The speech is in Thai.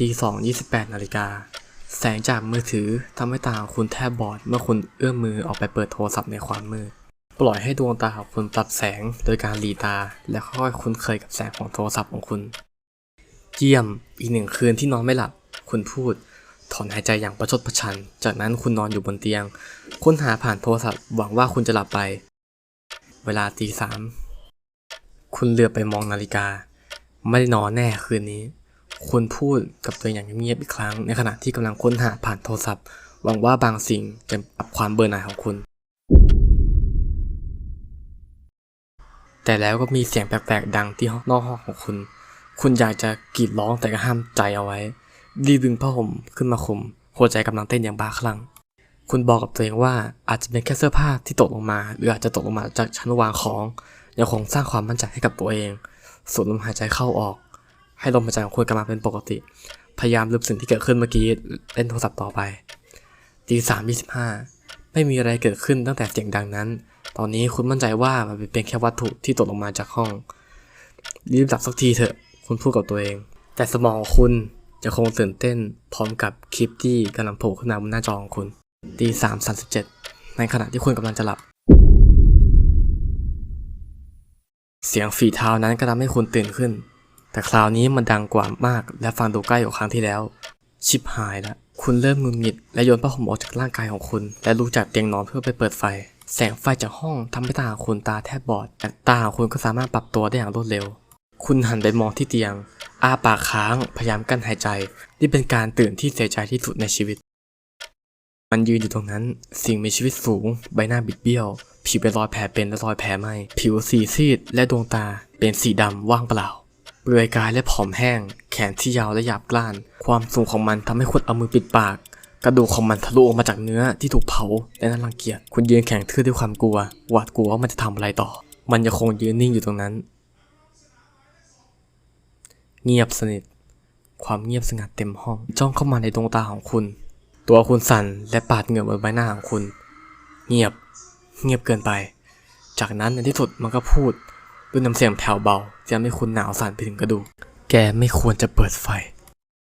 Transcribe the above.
ตีสองยี่สิบแปดนาฬิกา แสงจากมือถือทำให้ตาของคุณแทบบอดเมื่อคุณเอื้อมมือออกไปเปิดโทรศัพท์ในความมืด ปล่อยให้ดวงตาของคุณปรับแสงโดยการหลีตา และค่อยคุ้นเคยกับแสงของโทรศัพท์ของคุณ เยี่ยม อีกหนึ่งคืนที่นอนไม่หลับ คุณพูด ถอนหายใจอย่างประชดประชัน จากนั้นคุณนอนอยู่บนเตียง ค้นหาผ่านโทรศัพท์หวังว่าคุณจะหลับไป เวลาตีสามคุณเหลือบไปมองนาฬิกา ไม่ได้นอนแน่คืนนี้ คุณพูดกับตัวเองอย่างเงียบๆอีกครั้ง ในขณะที่กำลังค้นหาผ่านโทรศัพท์ หวังว่าบางสิ่งจะปรับความเบื่อหน่ายของคุณ แต่แล้วก็มีเสียงแปลกๆดังที่นอกห้องของคุณ คุณอยากจะกรีดร้องแต่ก็ห้ามใจเอาไว้รีบดึงผ้าห่มขึ้นมาคลุมหัวใจกำลังเต้นอย่างบ้าคลั่งคุณบอกกับตัวเองว่าอาจจะเป็นแค่เสื้อผ้าที่ตกลงมา หรืออาจจะตกลงมาจากชั้นวางของยังคงสร้างความมั่นใจให้กับตัวเองสูดลมหายใจเข้าออก ให้ลมหายใจของคุณกลับมาเป็นปกติ พยายามลืมสิ่งที่เกิดขึ้นเมื่อกี้เล่นโทรศัพท์ต่อไปตีสามยี่สิบห้าไม่มีอะไรเกิดขึ้นตั้งแต่เสียงดังนั้น ตอนนี้คุณมั่นใจว่ามันเป็นเพียงแค่วัตถุที่ตกลงมาจากห้อง รีบหลับสักทีเถอะ คุณพูดกับตัวเอง แต่สมองของคุณจะคงตื่นเต้น พร้อมกับคลิปที่กำลังโผล่ขึ้นมาบนหน้าจอของคุณตีสามสามสิบเจ็ดในขณะที่คุณกำลังจะหลับ เสียงฝีเท้านั้นก็ทำให้คุณตื่นขึ้น แต่คราวนี้มันดังกว่ามากและฟังดูใกล้กว่าครั้งที่แล้ว ชิบหายแล้วคุณเริ่มงุนหงิดและโยนผ้าห่มออกจากร่างกายของคุณ และลุกจากเตียงนอนเพื่อไปเปิดไฟ แสงไฟจากห้องทำให้ตาของคุณตาแทบบอดแต่ตาของคุณก็สามารถปรับตัวได้อย่างรวดเร็ว คุณหันไปมองที่เตียงอ้าปากค้างพยายามกั้นหายใจ นี่เป็นการตื่นที่เสียใจที่สุดในชีวิต มันยืนอยู่ตรงนั้น สิ่งมีชีวิตสูง ใบหน้าบิดเบี้ยว ผิวเป็นรอยแผลเป็นและรอยแผลไหมผิวสีซีดและดวงตาเป็นสีดำว่างเปล่า เปลือยกายและผอมแห้ง แขนที่ยาวและหยาบกร้าน ความสูงของมันทำให้คุณเอามือปิดปาก กระดูกของมันทะลุออกมาจากเนื้อที่ถูกเผาและน่ารังเกียจคุณยืนแข็งทื่อด้วยความกลัว หวาดกลัวว่ามันจะทำอะไรต่อ มันยังคงยืนนิ่งอยู่ตรงนั้น เงียบสนิท ความเงียบสงัดเต็มห้อง จ้องเข้ามาในดวงตาของคุณ ตัวคุณสั่นและปาดเหงื่อบนใบหน้าของคุณ เงียบ เงียบเกินไป จากนั้นในที่สุดมันก็พูด ด้วยน้ำเสียงแผ่วเบาจะไม่คุณหนาวสั่นไปถึงกระดูก แกไม่ควรจะเปิดไฟ